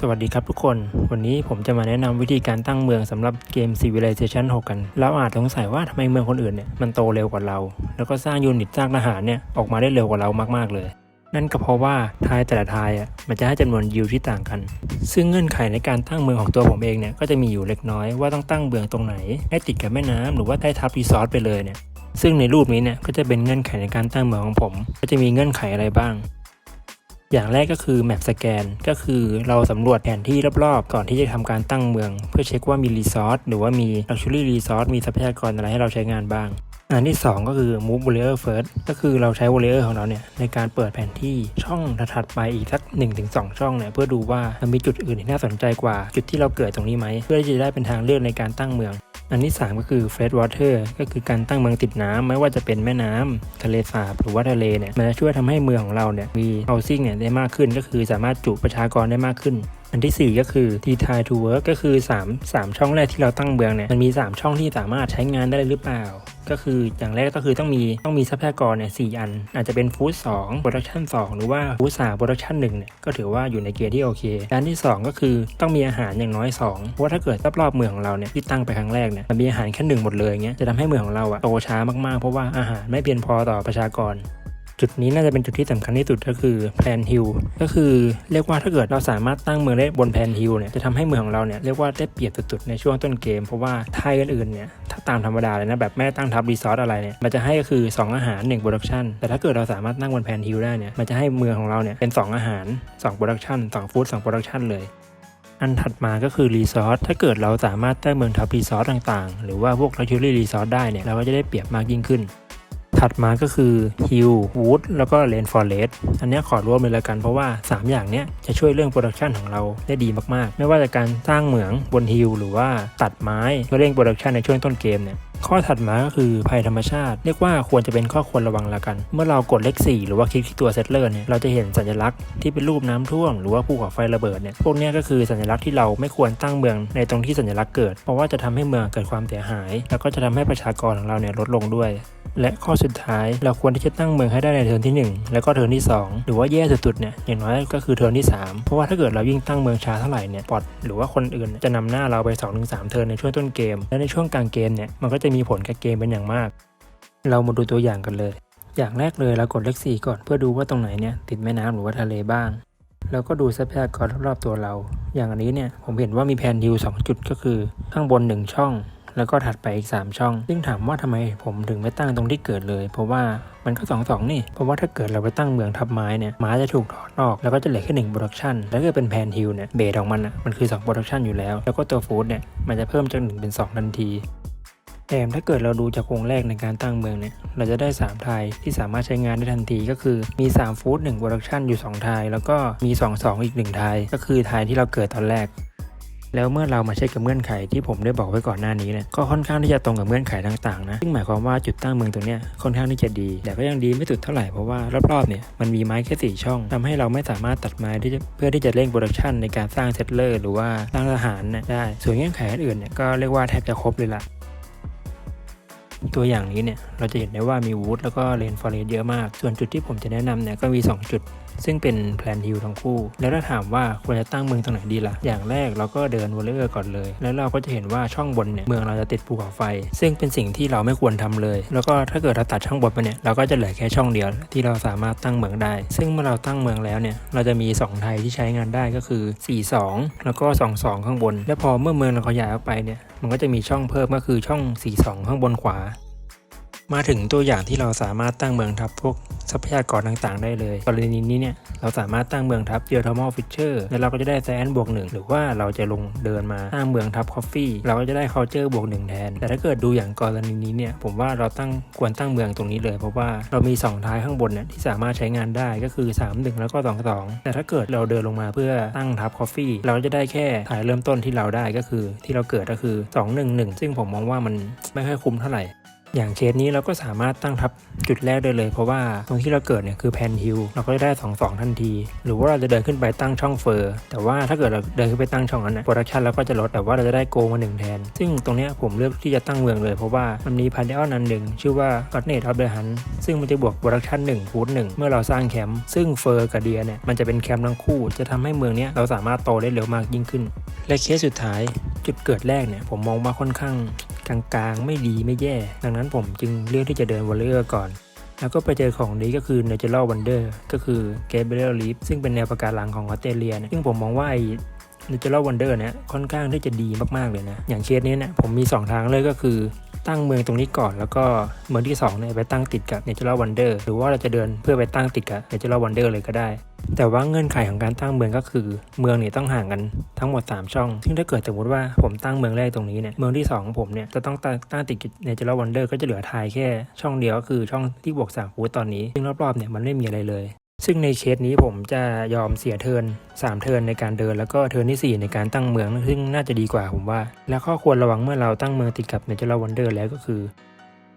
สวัสดีครับทุกคน วันนี้ผมจะมาแนะนำวิธีการตั้งเมืองสำหรับเกม Civilization 6 กัน เราอาจสงสัยว่าทำไมเมืองคนอื่นเนี่ยมันโตเร็วกว่าเรา แล้วก็สร้างยูนิตสร้างทหารเนี่ยออกมาได้เร็วกว่าเรามากๆเลย นั่นก็เพราะว่าทายแต่ละทายอะมันจะให้จำนวนยิวที่ต่างกัน ซึ่งเงื่อนไขในการตั้งเมืองของตัวผมเองเนี่ยก็จะมีอยู่เล็กน้อยว่าต้องตั้งเมืองตรงไหนให้ติดกับแม่น้ำหรือว่าใต้ทับรีสอร์ทไปเลยเนี่ยซึ่งในรูปนี้เนี่ยก็จะเป็นเงื่อนไขในการตั้งเมืองของผม ก็จะมีเงื่อนไขอะไรบ้าง อย่างแรกก็คือ Map สแกนก็คือเราสำรวจแผนที่รอบๆ ก่อนที่จะทำการตั้งเมือง เพื่อเช็คว่ามีรีซอสหรือว่ามี Luxury Resource มีทรัพยากรอะไรให้เราใช้งานบ้าง อันที่ 2 ก็คือ Move Warrior First ก็คือเราใช้ Warrior ของเราเนี่ยในการเปิดแผนที่ช่องถัดไปอีกสัก 1-2 ช่องเนี่ยเพื่อดูว่ามันมีจุดอื่นที่น่าสนใจกว่าจุดที่เราเกิดตรงนี้ไหมเพื่อที่จะได้เป็นทางเลือกในการตั้งเมือง อันที่ 3 ก็คือ Fresh Water ก็คือการตั้งเมืองติดน้ำไม่ว่าจะเป็นแม่น้ำทะเลสาบหรือว่าทะเลเนี่ยมันจะช่วยทำให้เมืองของเราเนี่ยมี housing เนี่ยได้มากขึ้น ก็คือสามารถจุประชากรได้มากขึ้น อันที่ 4 ก็คือ t t i to work ก็คือ 3 3 ช่องแรกที่เราตั้งเมืองเนี่ยมันมี 3 ช่องที่สามารถใช้งานได้หรือเปล่า ก็คืออย่างแรกก็คือต้องมีต้องมีทรัพยากรเนี่ยสอัน อาจจะเป็นฟู้ดสองโปรดักชันสหรือว่าฟู้ดสามโปรดักชันหนึ่งเนี่ยก็ถือว่าอยู่ในเกียร์ที่โอเคอันที่ 2 ก็คือต้องมีอาหารอย่างน้อย2เพราะว่าถ้าเกิดรอบๆเมืองของเราเนี่ยที่ตั้งไปครั้งแรกเนี่ยมันมีอาหารแค่หนึ่งหมดเลยเงี้ยจะทำให้เมืองของเราอะโตช้ามากๆ เพราะว่าอาหารไม่เพียงพอต่อประชากร จุดนี้น่าจะเป็นจุดที่สำคัญที่สุดก็คือแพลนฮิลก็คือเรียกว่าถ้าเกิดเราสามารถตั้งเมืองได้บนแพลนฮิลเนี่ยจะทำให้เมืองของเราเนี่ยเรียกว่าได้เปรียบสุดๆในช่วงต้นเกม เพราะว่าไทยอื่นๆเนี่ยถ้าตามธรรมดาเลยนะแบบไม่ตั้งทับรีซอสอะไรเนี่ยมันจะให้ก็คือ 2 อาหาร1โปรดักชันแต่ถ้าเกิดเราสามารถตั้งบนแพนฮิลได้เนี่ยมันจะให้เมืองของเราเนี่ยเป็น 2 อาหาร 2 โปรดักชัน2ฟู้ด2โปรดักชันเลยอันถัดมาก็คือรีซอสถ้าเกิดเราสามารถตั้งเมืองทับรีซอสต่างๆ หรือว่าพวก Luxury Resort ได้เนี่ยเราก็จะได้เปรียบมากยิ่งขึ้น ถัดมาก็คือฮิลวูดแล้วก็เลนฟอร์เรสอันนี้ขอรวมเลยละกันเพราะว่า 3 อย่างเนี้ยจะช่วยเรื่องโปรดักชันของเราได้ดีมากๆ ไม่ว่าจะการสร้างเหมืองบนฮิลหรือว่าตัดไม้เพื่อเร่งโปรดักชันในช่วงต้นเกมเนี่ยข้อถัดมาก็คือภัยธรรมชาติ เรียกว่าควรจะเป็นข้อควรระวังละกัน เมื่อเรากดเลข 4 หรือว่าคลิกที่ตัวเซตเลอร์เนี่ยเราจะเห็นสัญลักษณ์ที่เป็นรูปน้ำท่วมหรือว่าภูเขาไฟระเบิดเนี่ยพวกนี้ก็คือสัญลักษณ์ที่เราไม่ควรตั้งเมืองในตรงที่สัญลักษณ์เกิด เพราะว่าจะทำให้เมืองเกิดความเสียหาย แล้วก็จะทำให้ประชากรของเราเนี่ยลดลงด้วย และข้อสุดท้ายเราควรที่จะตั้งเมืองให้ได้ในเทิร์นที่ 1 แล้วก็เทิร์นที่ 2 หรือว่าแย่สุดๆเนี่ยอย่างน้อยก็คือเทิร์นที่ 3 เพราะว่าถ้าเกิดเรายิ่งตั้งเมืองช้าเท่าไหร่เนี่ยปอดหรือว่าคนอื่นจะนำหน้าเราไป2-3เทิร์นในช่วงต้นเกม และในช่วงกลางเกมเนี่ยมันก็จะมีผลกับเกมเป็นอย่างมาก เรามาดูตัวอย่างกันเลย อย่างแรกเลยเรากดเลข4ก่อนเพื่อดูว่าตรงไหนเนี่ยติดแม่น้ำหรือว่าทะเลบ้างแล้วก็ดูทรัพยากรรอบๆตัวเรา อย่างอันนี้เนี่ยผมเห็นว่ามีแผนฮิว2จุดก็คือ ข้างบน 1 ช่อง แล้วก็ถัดไปอีก 3 ช่อง ซึ่งถามว่าทำไมผมถึงไม่ตั้งตรงที่เกิดเลย เพราะว่ามันก็สองสองนี่ เพราะว่าถ้าเกิดเราไปตั้งเมืองทับไม้เนี่ยไม้จะถูกถอดออกแล้วก็จะเหลือแค่หนึ่งโปรดักชันแล้วก็เป็นแพนฮิลเนี่ยเบสของมันอะมันคือ2โปรดักชันอยู่แล้ว แล้วก็ตัวฟู้ดเนี่ยมันจะเพิ่มจากหนึ่งเป็น2ทันทีแถมถ้าเกิดเราดูจากวงแรกในการตั้งเมืองเนี่ย เราจะได้ 3 ทายที่สามารถใช้งานได้ทันทีก็คือมี3ฟู้ด1โปรดักชันอยู่ 2 ทาย แล้วก็มี 2 2 อีก 1 ทาย ก็คือทายที่เราเกิดตอนแรก แล้วเมื่อเรามาเช็คกับเงื่อนไขที่ผมได้บอกไว้ก่อนหน้านี้เนี่ยก็ค่อนข้างที่จะตรงกับเงื่อนไขต่างๆนะซึ่งหมายความว่าจุดตั้งเมืองตรงเนี้ยค่อนข้างที่จะดี แต่ก็ยังดีไม่สุดเท่าไหร่เพราะว่ารอบๆเนี่ยมันมีไม้แค่สี่ช่องทำให้เราไม่สามารถตัดไม้ที่จะเพื่อที่จะเร่งโปรดักชันในการสร้างเซตเลอร์หรือว่าสร้างทหารได้ส่วนเงื่อนไขอื่นๆเนี่ยก็เรียกว่าแทบจะครบเลยละตัวอย่างนี้เนี่ยเราจะเห็นได้ว่ามีวูดแล้วก็เลนฟอเรสเยอะมาก ส่วนจุดที่ผมจะแนะนำเนี่ยก็มี 2 จุด ซึ่งเป็นแพลนฮิลทั้งคู่ แล้วถ้าถามว่าควรจะตั้งเมืองตรงไหนดีละ่ะ อย่างแรกเราก็เดินวอลเลอร์ก่อนเลย แล้วเราก็จะเห็นว่าช่องบนเนี่ยเมืองเราจะติดภูเขาไฟ ซึ่งเป็นสิ่งที่เราไม่ควรทำเลย แล้วก็ถ้าเกิดเราตัดช่องบนไปเนี่ยเราก็จะเหลือแค่ช่องเดียวที่เราสามารถตั้งเมืองได้ ซึ่งเมื่อเราตั้งเมืองแล้วเนี่ยเราจะมี 2 ไทยที่ใช้งานได้ก็คือ 42 แล้วก็ 22 ข้างบน และพอเมื่อเมืองเราขยายออกไปเนี่ยมันก็จะมีช่องเพิ่มก็คือช่อง 42 ข้างบนขวา มาถึงตัวอย่างที่เราสามารถตั้งเมืองทับพวกทรัพยากรต่างๆ ได้เลย กรณีนี้เนี่ยเราสามารถตั้งเมืองทับเจอทอมอลฟิชเชอร์แล้วเราก็จะได้แซนบวกหนึ่งหรือว่าเราจะลงเดินมาตั้งเมืองทับคอฟฟี่เราก็จะได้เคาเจอร์บวกหนึ่งแทน แต่ถ้าเกิดดูอย่างกรณีนี้เนี่ยผมว่าเราตั้งควรตั้งเมืองตรงนี้เลย เพราะว่าเรามี 2 ท้ายข้างบนเนี่ยที่สามารถใช้งานได้ก็คือ 3 1 แล้วก็ 2 2 แต่ถ้าเกิดเราเดินลงมาเพื่อตั้งทับคอฟฟี่เราก็จะได้แค่ท้ายเริ่มต้นที่เราได้ก็คือ ที่เราเกิดก็คือ 2 1 1 ซึ่งผมมองว่ามันไม่ค่อยคุ้มเท่าไหร่ อย่างเคสนี้เราก็สามารถตั้งทับจุดแรกได้เลย เพราะว่าตรงที่เราเกิดเนี่ยคือแพนฮิลเราก็จะได้2องสองทันที หรือว่าเราจะเดินขึ้นไปตั้งช่องเฟอร์ แต่ว่าถ้าเกิดเราเดินขึ้นไปตั้งช่องนั้นนะโปรดักชันเราก็จะลดแต่ว่าเราจะได้โกมาหนึ่งแทน ซึ่งตรงนี้ผมเลือกที่จะตั้งเมืองเลยเพราะว่ามันมีพาร์เดอลนันหนึ่งชื่อว่า g o d n e t of the Hunt ซึ่งมันจะบวกโปรดักชัน1ฟูดหนึ่งเมื่อเราสร้างแคมป์ซึ่งเฟอร์กับเดียเนี่ยมันจะเป็นแคมป์ทั้งคู่ จะทำให้เมืองเนี้ยเราสามารถโตได้เร็วมากยิ่งขึ้น และเคสสุดท้ายจุดเกิดแรกเนี่ยผมมองว่าค่อนข้าง กลางๆ ไม่ดีไม่แย่ ดังนั้นผมจึงเลือกที่จะเดินวอลเลอร์ก่อน แล้วก็ไปเจอของนี้ก็คือ Natural Wonder ก็คือ Gabriel Reef ซึ่งเป็นแนวปะการังของออสเตรเลียซึ่งผมมองว่าไอ้ Natural Wonder เนี่ยค่อนข้างที่จะดีมาก ๆ เลยนะ อย่างเคสนี้เนี่ยผมมี 2 ทางเลยก็คือ ตั้งเมืองตรงนี้ก่อน แล้วก็เมืองที่2เนี่ยไปตั้งติดกับ Natural Wonder หรือว่าเราจะเดินเพื่อไปตั้งติดกับ Natural Wonder เลยก็ได้ แต่ว่าเงื่อนไขของการตั้งเมืองก็คือ เมืองเนี่ยต้องห่างกันทั้งหมด 3 ช่อง ซึ่งถ้าเกิดสมมติว่าผมตั้งเมืองแรกตรงนี้เนี่ยเมืองที่2ของผมเนี่ยจะต้องตั้งตั้งติดกับ Natural Wonder ก็จะเหลือทายแค่ช่องเดียวก็คือช่องที่บวก3ฟูตตอนนี้ซึ่งรอบๆเนี่ยมันไม่มีอะไรเลย ซึ่งในเคสนี้ผมจะยอมเสียเทิร์น3เทิร์นในการเดิน แล้วก็เทิร์นทีสี่ 4 ในการตั้งเมือง ซึ่งน่าจะดีกว่าผมว่า และข้อควรระวังเมื่อเราตั้งเมืองติดกับ Natural Wonder แล้วก็คือ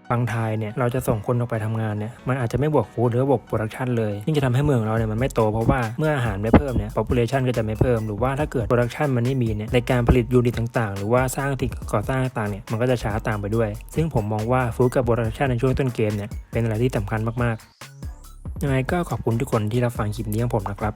บางทายเนี่ยเราจะส่งคนออกไปทำงานเนี่ยมันอาจจะไม่บวกฟูดหรือบวกโปรดักชันเลยซึ่งจะทำให้เมืองเราเนี่ยมันไม่โตเพราะว่าเมื่ออาหารไม่เพิ่มเนี่ย population ก็จะไม่เพิ่มหรือว่าถ้าเกิดโปรดักชันมันไม่มีเนี่ยในการผลิตยูนิตต่างๆ หรือว่าสร้างสิ่ก่อสร้างต่างๆเนี่ยมันก็จะช้าตามไปด้วย ซึ่งผมมองว่าฟูดกับโปรดักชันในช่วงต้นเกมเนี่ยเป็นอะไรที่สำคัญมากๆ ยังไงก็ขอบคุณทุกคนที่รับฟังคลิปนี้ของผมนะครับ